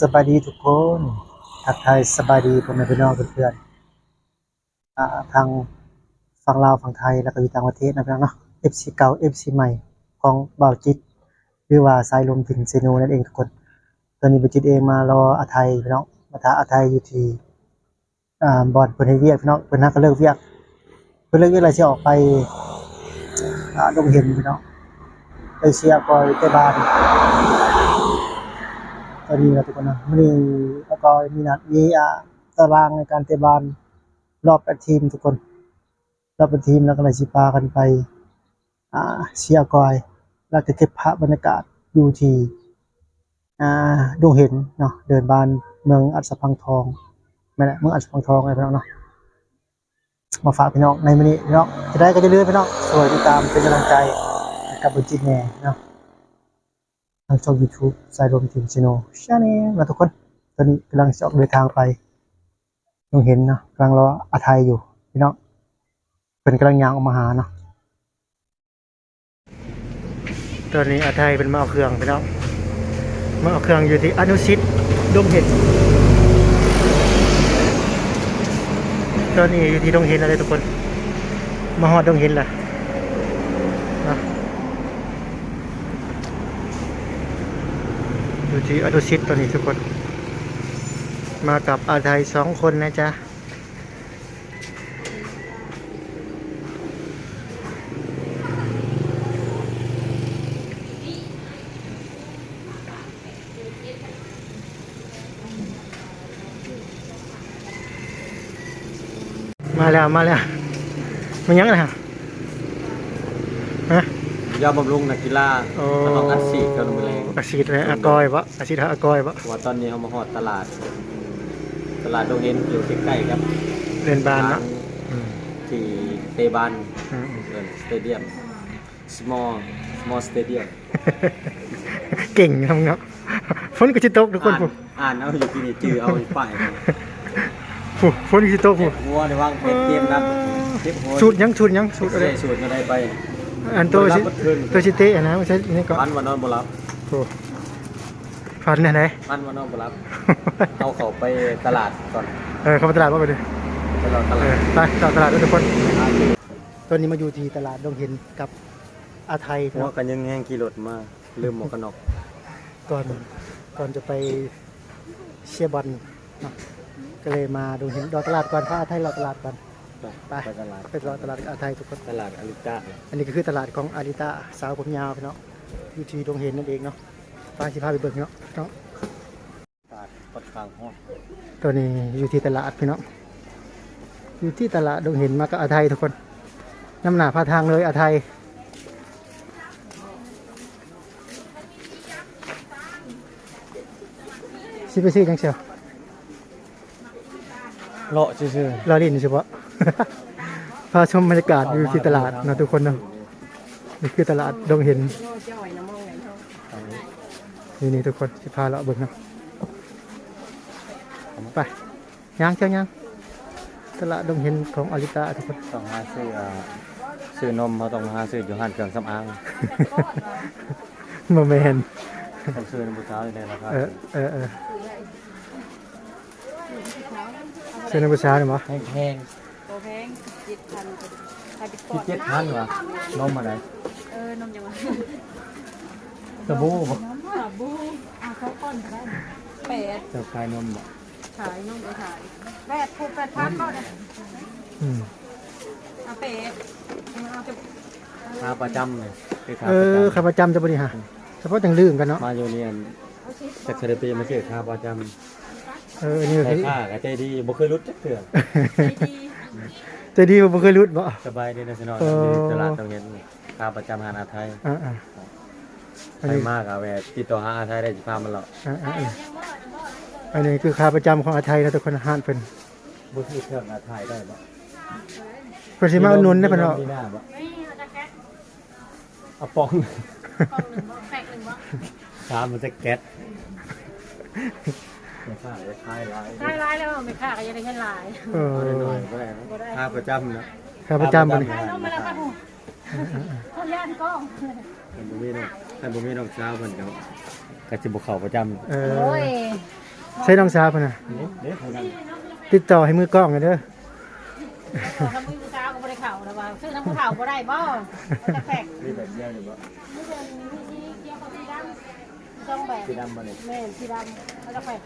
สบายดีทุกคนทักทายสบายดีพ่อแม่พี่น้องเพื่อนๆอ่าทางฝั่งลาวฝั่งไทยแล้วก็อยู่ต่างประเทศนะพี่น้องเนาะ FC เก่า FC ใหม่ของบ่าวจิตหรือว่าสายลมถึงเซโนนั่นเองทุกคน ตอนนี้บ่าวจิตเองมารออาไทยพี่น้องมาทาอาไทยอยู่ที่อ่าบอนเพิ่นให้เวียกพี่น้องเพิ่นนักก็เลิกเวียกเพิ่นเลิกเวียกแล้วสิออกไปอ่าดงเห็นพี่น้องไปเชียร์กอยเตะบาน ตอนนี้เราทุกคนนะมีแล้วก็มีนัดมีอ่าตารางในการเตะบอลรอบแปดทีมทุกคน รอบแปดทีมแล้วก็เลยชิปากันไปอ่าเชียร์กอยแล้วก็เก็บภาพบรรยากาศอยู่ที่อ่าดงเห็นเนาะเดินบานเมืองอัศพังทองไม่แหละเมืองอัศพังทองอะไรพี่น้องเนาะมาฝากพี่น้องในมื้อนี้พี่น้องจะได้ก็จะเลื่อนพี่น้องสวยติดตามเป็นกำลังใจกับบุญจิตแน่เนาะ ทางช่อง YouTube สายลมทีมชิโนชาแนลนะทุกคน ตอนนี้กำลังจะออกเดินทางไปต้องเห็นเนาะกำลังรออาไทยอยู่พี่น้องเป็นกำลังยางออกมาหาเนาะตอนนี้อาไทยเป็นมาเอาเครื่องพี่น้องมาเอาเครื่องอยู่ที่อนุชิตดงเห็นตอนนี้อยู่ที่ดงเห็นอะไรทุกคน มาหอดดงเห็นละนะ ดูที่อนุชิตตอนนี้ทุกคน มากับอาไทยสองคนนะจ๊ะมาแล้ว มาแล้ว มันยังไงฮะ ยาบำรุงนักกีฬาโอ้ก็ต้องอัดฉีดกันลงไปแรงอาชีพอะไรอากอยวะอาชีพอากอยวะเพราะว่าตอนนี้เขามาฮอดตลาด ตลาดโรงเรียนอยู่ใกล้ๆครับเรียนบานเนาะอืมที่เตบันอืมเอิ้นสเตเดียม small small stadium เก่งทำเนาะฝนก็จะตกทุกคนอ่านผู้อ่านเอาอยู่ที่นี่จือเอาป้ายผู้ฝนก็จะตกผู้ หัวในว่างเป็ดเตรียมรับเจ็บหัวสูตรยังสูตรยังสูตรอะไรได้สูตรก็ได้ไป อันตัวชิรับขึ้นตัวชิเตะอะนะไม่ใช่นี่ก็พันวันนอนบ่รับโอ้ฟันเนี่ยไหนพันวันนอนบ่รับ เอาเขาไปตลาดก่อนเออเข้ามาตลาดว่าไปดิไปรอตเอลาอดไปต่อตลาดด้วยทุกคน ตอนนี้มาอยู่ที่ตลาดดงเห็นกับอาไทยหัวเนาะกันยังแห้งขี่รถมาลืมหมวกกันน็อกก่อนก่อนจะไปเชียร์บอลเนาะก็เลยมาดงเห็นดอตลาดก่อนพาอาไทยรอตลาดก่อน ไปไปตลาดไปรอตลาดกับอาไทยทุกคนตลาดอาริต้าอันนี้ก็คือตลาดของอาริตาสาวผมยาวพี่น้องอยู่ที่ดงเห็นนั่นเองเนาะไปสิพาไปเบิ่งเนาะเนาะตลาดปัดกลางห้องตัวนี้อยู่ที่ตลาดพี่น้องอยู่ที่ตลาดดงเห็นมากับอาไทยทุกคนน้ำหนาพาทางเลยอาไทยสิไปซื้อจังเชียวเลาะซื่อลาลินเฉพาะ พาชมบรรยากาศอยู่ที่ตลาดเนาะทุกคนเนาะนี่คือตลาดดงเห็นนี่นี่ทุกคนสิพาเราะเบิ่งเนาะไปย่างเชียวย่างตลาดดงเห็นของอาริตาทุกคนๆต้องหาซื้ออ่าซื้อนมเขาต้องหาซื้ออยู่ห้านเครื่องสำอางมาแมนต้องซื้อในบุเช้าในราคาเออเออเออเซนบุษาเนี่ยมั้แพงแพงโอ แพงเจ็ดพันใครเป็นปที่อดเจ็ดพันวะนมอะไรเออนมยังไงสบู่บ่สาบูอะเขาก้อนก็ได้แปดจะขายนมบ่ขายนมไปขายแปดถูกแปดพันก็ได้อืมเอาแปดเอาจะค่าประจำเลยคือค่าเอประอจข้าพเจ้าจะบริหารเฉพาะจังลืมกันเนาะำมาอยู่เรียนจากเซเลปีมาซื้อค่าประจเออนี่ำคืใช้อค่ากับใจดีบ่เคยรุดจักเถื่อ ใจดีใจดีบ่เคยรุดบ่ สบายดีนะสิเนาะเออ ตลาดตรงนี้ค่าประจำหาอาไทยอ่าอ่าอันไปนี้มากอะแหวะติดต่อหาอาไทยได้สิพามันหรอกอ่าอ่าอ่าอันนี้คือค่าประจำของอาไทยนะทุกคนอาหารเพิ่นบุตรเครื่องอาไทยได้บ่เพิ่นสิมาอุดหนุนได้เพิ่นเนาะมีหน้าบ่เอาปองแปดหนึ่งวะชามมันจะแก๊ส ไม่ค่าจะคายหลายได้ร้ายแล้วไม่ค่าก็ยังได้แค่ลายเออเอาหน่อยๆก็ได้นะค่าประจำนะค่าประจำบ่นี่ได้นมมาแล้วค่ะผู้เขาย่านกล้องท่านบุมีน้องท่านบุมีน้องสาวเพิ่นก็กระจิบุกเขาประจำเออโอ้ยใช้น้องสาวเพิ่นน่ะนี่เด็กเขาดังติดต่อให้มือกล้องหน่อยเด้อทำมือผู้สาวก็บ่ได้เข่าแล้วว่าซื้อน้ำผู้เข่าบ่ได้บ่จะแปลกนี่แบบเดียวหรือเปล่า นี่เดินนี่เกี่ยวกับสีดำต้องแบบสีดำมาเนี่ยแม่สีดำแล้วก็แปลก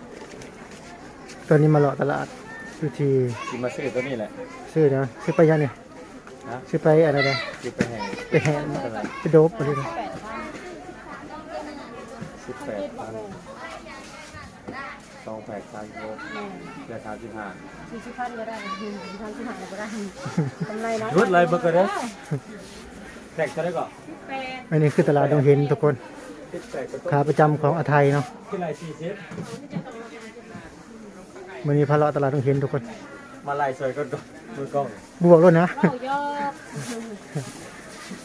ตอนนี้มาเลาะตลาดอยู่ที่ที่มาซื้อตัวนี้แหละซื้อนะซื้อไปยังเนี่ยนะซื้อไปอะไรนะซื้อไปแห่งไปแห่เท่าไหร่ไปโดบอะไรนะแปดพันสิบแปดพันสองแปดพันโลแม่เหลือสามสิบห้าสี่สิบพันก็ได้สี่สิบพันที่หาก็ได้กำไรน้อยรุดเลยเมื่อกี้เด้อแตกเท่าไหร่ก่อนแปดอันนี้คือตลาดดงเห็นทุกคนสิบแปดก็ต้ ขาประจำของอาไทยเนาะที่ไรสี่สิบวันนี้พาเลาะตลาดดงเห็นทุกคน มาไล่ซอยก็มือกล้อง บวกแล้วนะเล่ายอก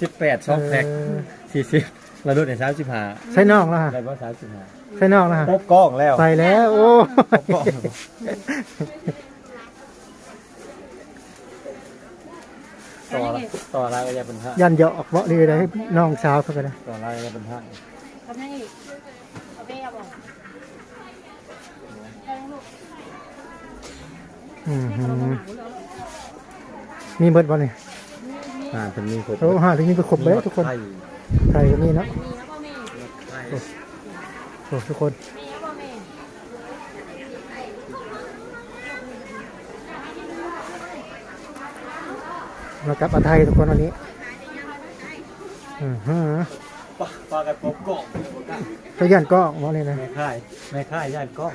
สิบแปดสองแพ็คเออสี่สิบเราลดในสามสิบห้าใส่นอกแล้วฮะได้ป่ะสามสิบห้าใส่นอกแล้วฮะพบกล้องแล้วไปแล้ว โอ้พบกล้องต่อละต่อรายก็จะเป็นห้ายันเหยาะออกเบาะเลยได้น้องสาวเขาก็ได้ต่อรายก็จะเป็นห้า ทำให้เอาไปเอาบอกแพงลูกอืมให้เขาลงมาหาลูกมีเบิดบ่เนี่ยอ่าเป็นมีครบโอ้หาถึงนี้ไปครบแล้วทุกคนไข่ไทยก็มีเนาะมีแล้วก็มีไข่โอ้ทุกคนมีแล้วก็มีมากับอาไทยทุกคนวันนี้อือฮะ ปะปลากันพบกล้องก็ยันกล้องบ่เลยนะ แม่ ค่ายแม่ค่ายย่านกล้อง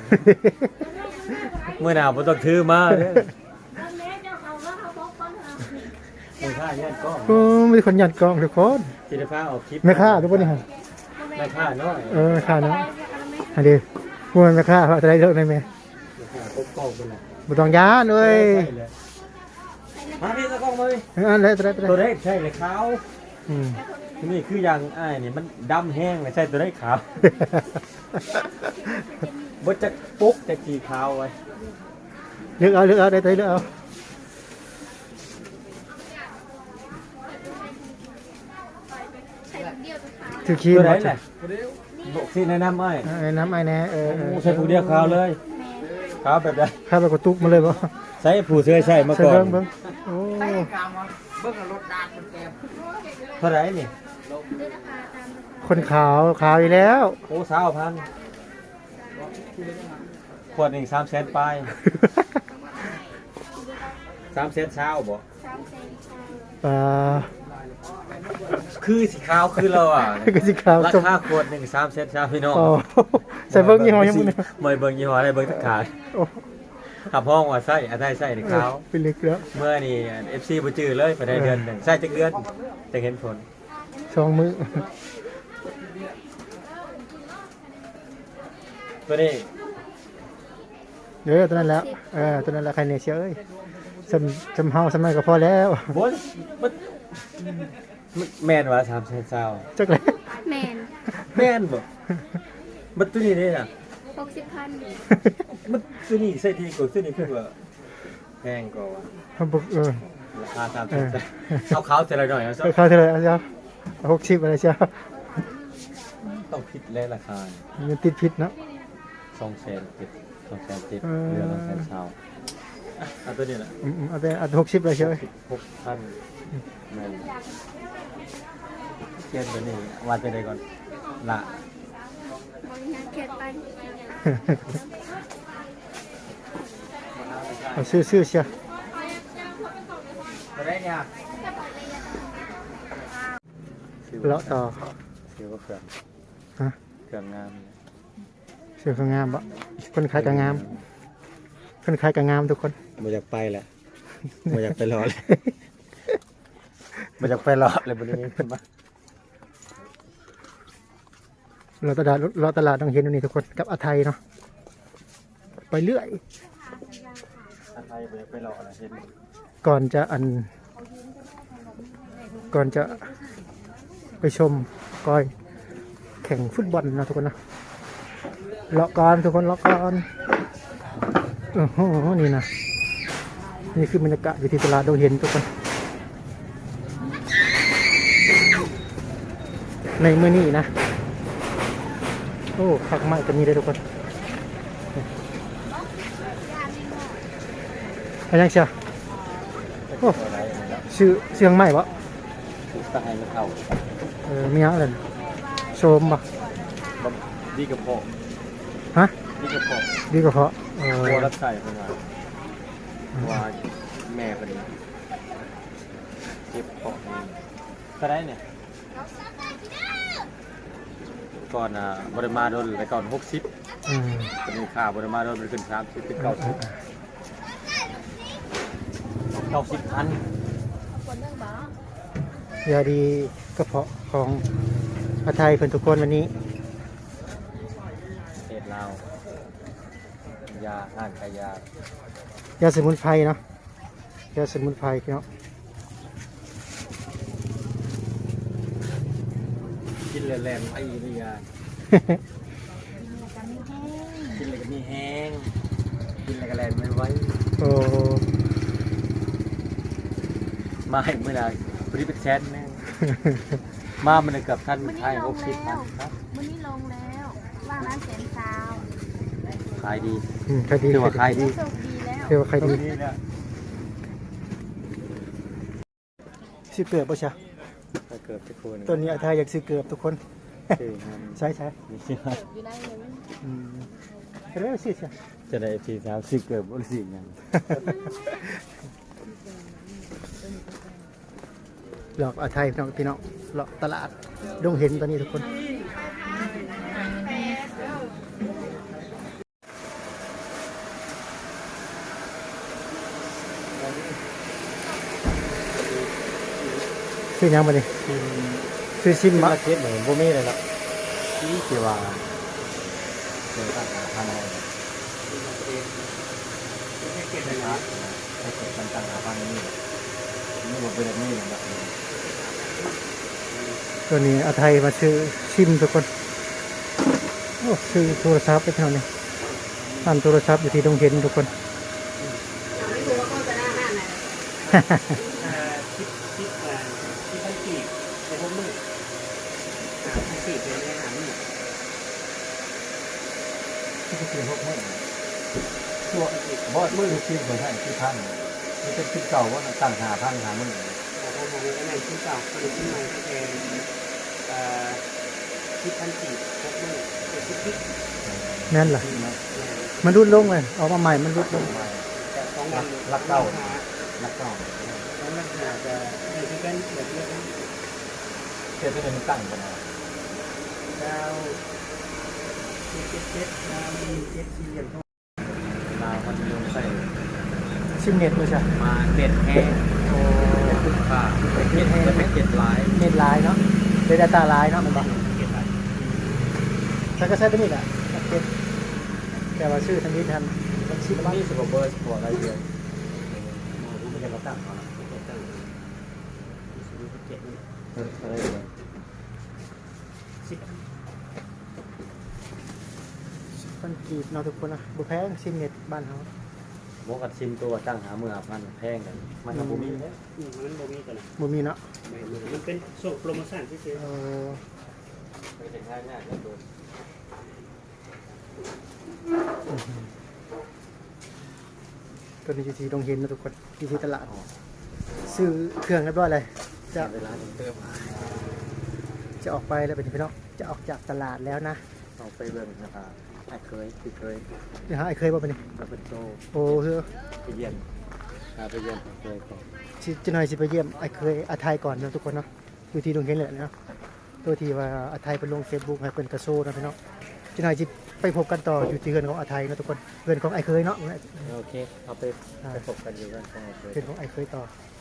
เมื่อหนาวบ่ต้องถือมาเด้อแม่ค่ายย่านกล้องโอ้มีคนยันกล้องทุกคนจิตฟ้าออกคลิปแม่ค้าทุกคนนี่ฮะแม่ค่าน้อยเออแม่ค้าเนาะอันนี้พวกมันแม่ค้าเขาจะได้เลิกได้ไหมแม่ค่าพบกล้องเป็นไรบ่ต้องย้านเว้ยมาพี่ตะกล้องมาเลยเอออันไหนตัวไหนตัวไหนตัวเล็กใช่เลยขาวอืม นี่คืออย่างอ้ายนี่มันดำแห้งเลยใช่ตัวเล็กขาว บ่จะปุ๊กจะขี่ขาวไว้เลือกเอาเลือกเอาได้ตัวไหนเลือกเอาถือครีมตัวไหนบ่แหละบอกที่แนะนำอ้ายเออน้ำไอ้แน่เออเออใส่ผู้เดียวขาวเลยขาวแบบใดข้าไปกดตุกมาเลยบ่ใส่ผู้เสื้อใส่มาใส่ก่อนเบิ่งเบิ่งโอ้เท่าไหร่นี่ คนขาวขาวอีกแล้ว โอ้สาวพันขวดหนึ่งสามแสนปลายสามแสนเช้าบ่ปลาคือสีขาวคือเราอะก็สิขาวราจมคาขวดหนึ่งสามเซนชาพี่น้องโอ้ใส่เบิ่งยี่ห้อยังบ่เนี่ยไม่เบิ่งยี่ห้ออะไรเบิ่งทุกขายโอ้ขับห้องว่าใส่อันได้ใส่ในขาวเป็นลึกแล้ว เมื่อนี่เอฟซีบ่จื้อเลยไปได้เดือนหนึ่งใส่จักเดือนจะเห็นผล สองมือตัวนี้เด้อตัวนั้นแล้วเออตัวนั้นแหละใครเนี่ยเชื่อเอ้ยสำสำเฮาสมัยก็พอแล้วบนมันมันแม่นว่าสามเซนเช้าจักแล้วแมนแม่นบ่มันตัวนี้นี่น่ะหกสิบพันมันตัวนี้ใส่ที่กว่าตัวนี้คือว่าแพงกว่าว่ะทำบุกเออราคาสามเซนเอาขาวเท่าไรหน่อยเอาซะไปเข้าเท่าไหร่เอาเจ้า หกสิบอะไรเจ้าต้องผิดแล้วราคามันติดพิษเนาะสองแสนเจ็ดสองแสนเจ็ดเออเรือสองแสนเช้าอะเอาตัวนี้แหละอืมๆเอาไปเอาหกสิบเลยเชื่อสิบหกพันแม่นเกียนตัวนี้ว่าจะได้ก่อนละบริหารเขตไปเอาซื้อซื้อเชียวมาได้เนี่ย เลาะต่อซื้อว่าเครื่องฮะเครื่องงามซื้อก็งามบ่คนขายก็งาม คนขายก็งามทุกคนมาอยากไปแหละมาอยากไปรอเลยมาอยากไปรอเลยบริเวณขึ้นมาเราตลาดเราตลาดต้องเห็นตรงนี้ทุกคนกับอาไทยเนาะไปเรื่อยถ้าใครมาอยากไปรอนะเห็นก่อนจะอัน ก่อนจะ ไปชมกอยแข่งฟุตบอลนะทุกคนนะเลาะก่อนทุกคนเลาะก่อนโอ้โหนี่นะนี่คือบรรยากาศอยู่ที่ตลาดเราเห็นทุกคน ในเมื่อนี้นะ โอ้ผักไม้ก็มีเลยทุกคนอันยังเชียวโอ้ชื่อเสียงไม้ปะตายมันเข้า ออมีอะไรนะโชมปะบ่ดีกับพ่อฮะดีกับพ่อดีกว่าเพาะเอพ่ออรับใช้เพิ่นว่าว่าแม่เพิ่นเจ็บพ่อเท่าไหร่เนี่ยก่อนอะบ่ได้มาโดนแต่ก่อน60 อืมจะมีค่าบ่ได้มาโดนมันขึ้น30เป็น90 90พันยาดีกระเพาะ ของอาไทยเพื่อนทุกคนวันนี้เศษลาวยาอ่านขายยายาสมุนไพรเนาะยาสมุนไพรพี่น้องกินแรงๆไอ้นี่ยากินเลยก็มีแห้งกินเลยก็แรงไม่ไหวโอ้มาให้เมื่อไหร่พอดีเป็นแชนแม่ง มามันเลยเกับท่านวันนี้ไทยลหงกสิบแล้พัวนครับวันนี้ลงแล้วว่างร้านแสนซาวขายดีอืมใครดีถือว่าขายดีโชคดีแล้วเรียกว่าใครตรงดีนี้เนี่ยซื้อเกือบป่ะชะถ้าเกิดทุกคนตัวนี้อาไทยอยากซื้อเกือบทุกคนคือมันใช่ใช่มีเชื่ออยู่ในหนึ่งอืมเรียกว่าซื้อชะจะได้ทีสามสิบเกิดบริสิอย่าง หลอกอาไทยพี่น้องพี่น้องหลอกตลาดดงเห็นตอนนี้ทุกคนซื้อยังมาดิซื้อชิมมามาเก็ตเหมือนพวกนี้เลยเนาะที่เกี่ยวว่าเกี่ยวกับทางอะไรให้เก็บนะครับให้เก็บตั้งตั้งหาพันนี่นี่บอกเป็นแบบนี้แบบนี้ ตัวนี้อาไทยมาซื้อชิมทุกคนโอ้ซื้อโทรศัพท์ไปเท่านี้ร้านโทรศัพท์อยู่ที่ดงเห็นทุกคนคิดคิดเอ่อคิดให้กีบในพวกมืดอ่าให้กีบเป็นอาหารมืดที่จะเป็นพวกแห้งตัวบอสมือคิดเหมือนให้ที่พันนี่เป็นคิดเก่าว่าตั้งหาพันหามือ แต่พวกของอันนั้นคิดเก่าอันนี้คิดใหม่ก็เป็นเอ่อคิดพันกีบพวกมืดเป็นคิดคิดนั่นแหละที่มามันรุดลงเลยออกมาใหม่มันรุดลงแต่สองวันรักเก่ารักเก่าสองวันหาจะได้ที่กันแบบเล็กเจ้าเป็นตั้งกันนะดาวเจ็ดเจ็ดเจ็ดดาวมีเจ็ดสี่เหลี่ยมทองลาวมันลงใส่ซิมเน็ตด้วยใช่มาเด็ดแห้งโอ้คุ้ มค่าเด็ดแห้งเป็นเจ็ดลายเน็ตไลน์เนาะเป็นดาต้าลน์เนาะมันบอกเจ็ดลายฉันก็ใช้ตัวนี้แหละโอเคแต่ว่าชื่อทางนี้ทันมันชื่อว่านี่สิบกว่าเบอร์หัวอะไรเดียวรู้ไม่ใช่เราตั้งเขาละตั้งเจ็ดนี่เอออะไรเดียวสิบมันกีบเนาะทุกคนนะบุแพงซิมเน็ตบ้านเขา มกัดชิมตัวตั้งหามือหาพันแพงกันมันกับบุมีแล้วอืมมันบ่มีตัวไหนบ่มีเนาะไม่มีมันเป็นโซ่โปรโมชั่นที่ซื้อเออไปถึงง่ายง่ายก็โดนตัวนี้อยู่ที่ดงเห็นนะทุกคนอยู่ที่ตลาด ซื้อเครื่องเรียบร้อยเลยจะเวลาเติมจะออกไปแล้วเป็นพี่น้องจะออกจากตลาดแล้วนะ เอาไปเบิ่งนะครับไอ้เคยที่เคยเดี๋ยวหาไอ้เคยบ่ไปนี่กับเป็นโจโอ้เฮ้อไปเยี่ยมไปเยี่ยมเคยก่อนสิจะหน่อยสิไปเยี่ยมไอ้เคยอาไทยก่อนเนาะทุกคนเนาะอยู่ที่ดงเห็นเลยเนาะตัวที่ว่าอาไทยไปลงเฟซบุ๊กให้เป็นกระโซนะพี่น้องจะหน่อยสิไปพบกันต่ออยู่ที่เรือนของอาไทยเนาะทุกคนเรือนของไอ้เคยเนาะโอเคเอาไปไปพบกันอยู่กันของไอ้เคยเรือนของไอ้เคยต่อเนี่ย